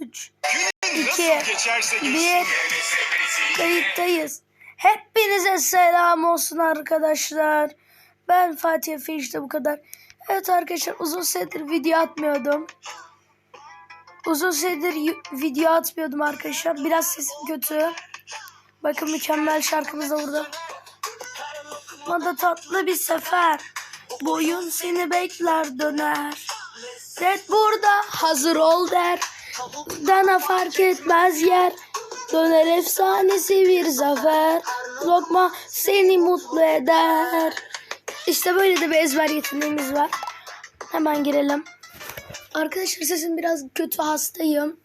3, Günün İki, nasıl geçerse geçsin. 1, kayıttayız. Hepinize selam olsun arkadaşlar. Ben Fatih Efe işte bu kadar. Evet arkadaşlar uzun süredir video atmıyordum. Uzun süredir video atmıyordum arkadaşlar. Biraz sesim kötü. Bakın mükemmel şarkımız da burada. Bana tatlı bir sefer. Boyun seni bekler döner. Red burada hazır ol der. Dana fark etmez yer. Döner efsanesi bir zafer. Lokma seni mutlu eder. İşte böyle de bir ezber yeteneğimiz var. Hemen girelim. Arkadaşlar sesim biraz kötü hastayım.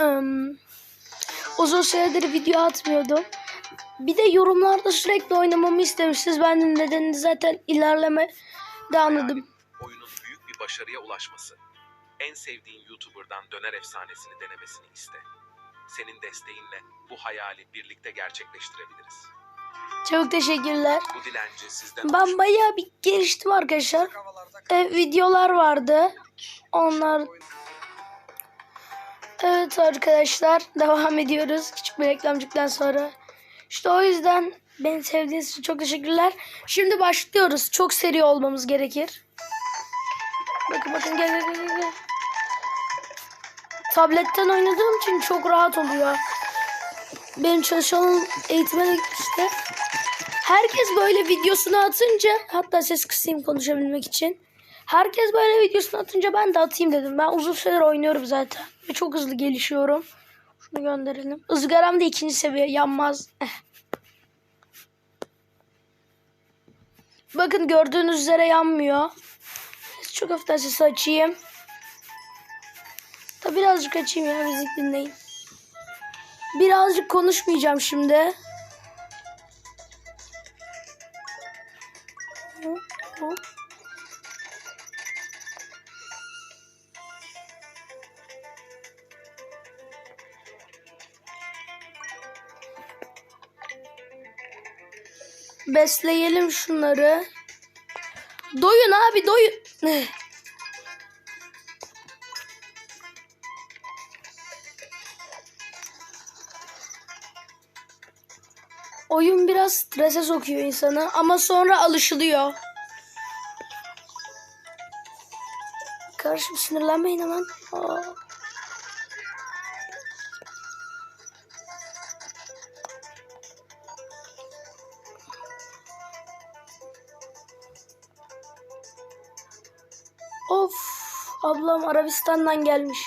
Im, uzun süredir video atmıyordum. Bir de yorumlarda sürekli oynamamı istemişsiniz. Ben de nedenini zaten ilerleme de anladım. oyunun büyük bir başarıya ulaşması. En sevdiğin YouTuber'dan döner efsanesini denemesini iste. Senin desteğinle bu hayali birlikte gerçekleştirebiliriz. Çok teşekkürler. Bu dilenci sizden Ben bayağı bir geliştim arkadaşlar. E, videolar vardı. Onlar... Evet arkadaşlar devam ediyoruz. Küçük bir reklamcıktan sonra. İşte o yüzden beni sevdiğiniz için çok teşekkürler. Şimdi başlıyoruz. Çok seri olmamız gerekir. Bakın bakın gel gel gel. gel. Tabletten oynadığım için çok rahat oluyor. Benim çalışanım eğitmene gitmişti. Herkes böyle videosunu atınca hatta ses kısayım konuşabilmek için. Herkes böyle videosunu atınca ben de atayım dedim. Ben uzun süredir oynuyorum zaten. Ve çok hızlı gelişiyorum. Şunu gönderelim. Izgaram da ikinci seviye yanmaz. Bakın gördüğünüz üzere yanmıyor. Hafiften sesi açayım. Da birazcık açayım ya müzik dinleyin. Birazcık konuşmayacağım şimdi. Besleyelim şunları. Doyun abi doyun. Oyun biraz strese sokuyor insanı ama sonra alışılıyor. Karışım sinirlenmeyin hemen. Aa. Of ablam Arabistan'dan gelmiş.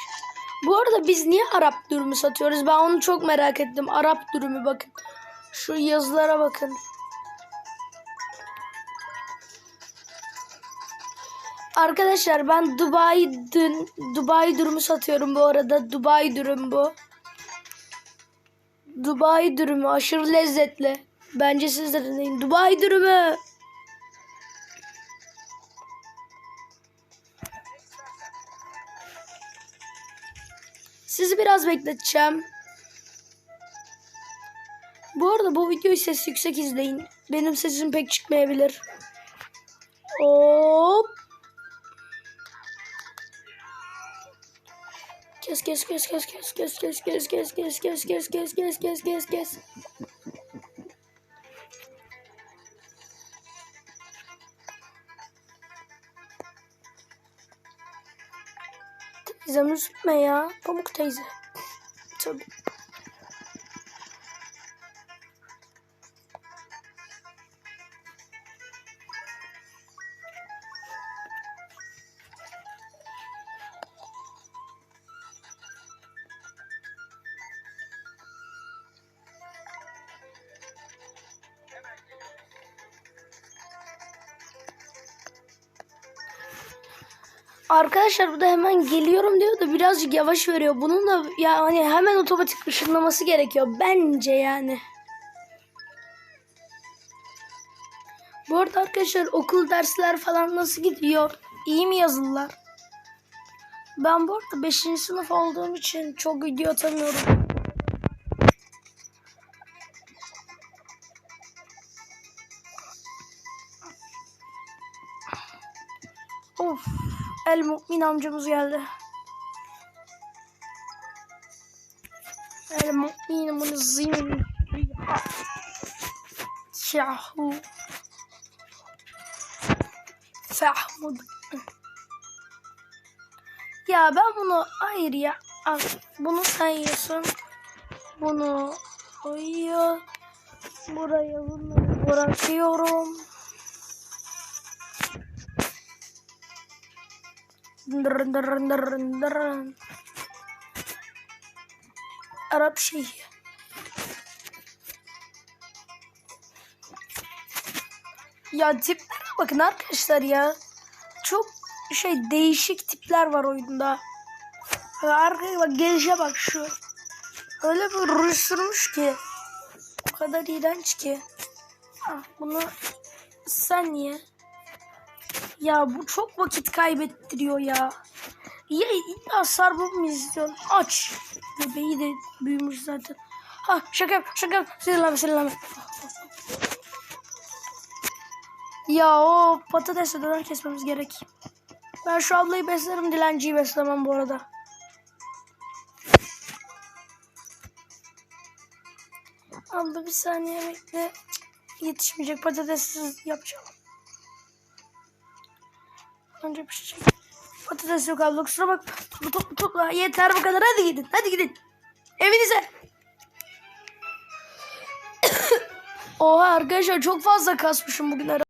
Bu arada biz niye Arap dürümü satıyoruz? Ben onu çok merak ettim. Arap dürümü bakın. Şu yazılara bakın. Arkadaşlar ben Dubai dün Dubai dürümü satıyorum bu arada. Dubai dürüm bu. Dubai dürümü aşırı lezzetli. Bence siz de deneyin. Dubai dürümü. Sizi biraz bekleteceğim. Bu arada bu videoyu ses yüksek izleyin. Benim sesim pek çıkmayabilir. Hop. Kes kes kes kes kes kes kes kes kes kes kes kes kes kes kes kes kes. Teyzem üzülme ya. Pamuk teyze. Tabii. Arkadaşlar bu da hemen geliyorum diyor da birazcık yavaş veriyor. Bunun da yani hemen otomatik ışınlaması gerekiyor bence yani. Bu arada arkadaşlar okul dersler falan nasıl gidiyor? İyi mi yazılılar? Ben bu arada 5. sınıf olduğum için çok video atamıyorum. Of. El Mu'min amcamız geldi. El Mu'min Munzim Şahu Fahmud. Ya ben bunu hayır ya Al, bunu sen yiyorsun. Bunu koyuyor. Buraya bunları bırakıyorum. Dırın. Arap şeyhi. Ya tiplere bakın arkadaşlar ya. Çok şey değişik tipler var oyunda. Arkaya bak gelişe bak şu. Öyle bir ruj sürmüş ki. O kadar iğrenç ki. Ah, bunu sen ye. Ya bu çok vakit kaybettiriyor ya. Ya illa sarbu mu istiyorsun? Aç. Bebeği de büyümüş zaten. Ha şaka yap şaka yap. Sinirlenme sinirlenme. Ya o patatesle döner kesmemiz gerek. Ben şu ablayı beslerim dilenciyi beslemem bu arada. Abla bir saniye bekle. Yetişmeyecek patatessiz yapacağım. Önce pişecek. Patates yok abla kusura bak. Topla topla topla. Yeter bu kadar hadi gidin hadi gidin. Evinize. Oha arkadaşlar çok fazla kasmışım bugün ara.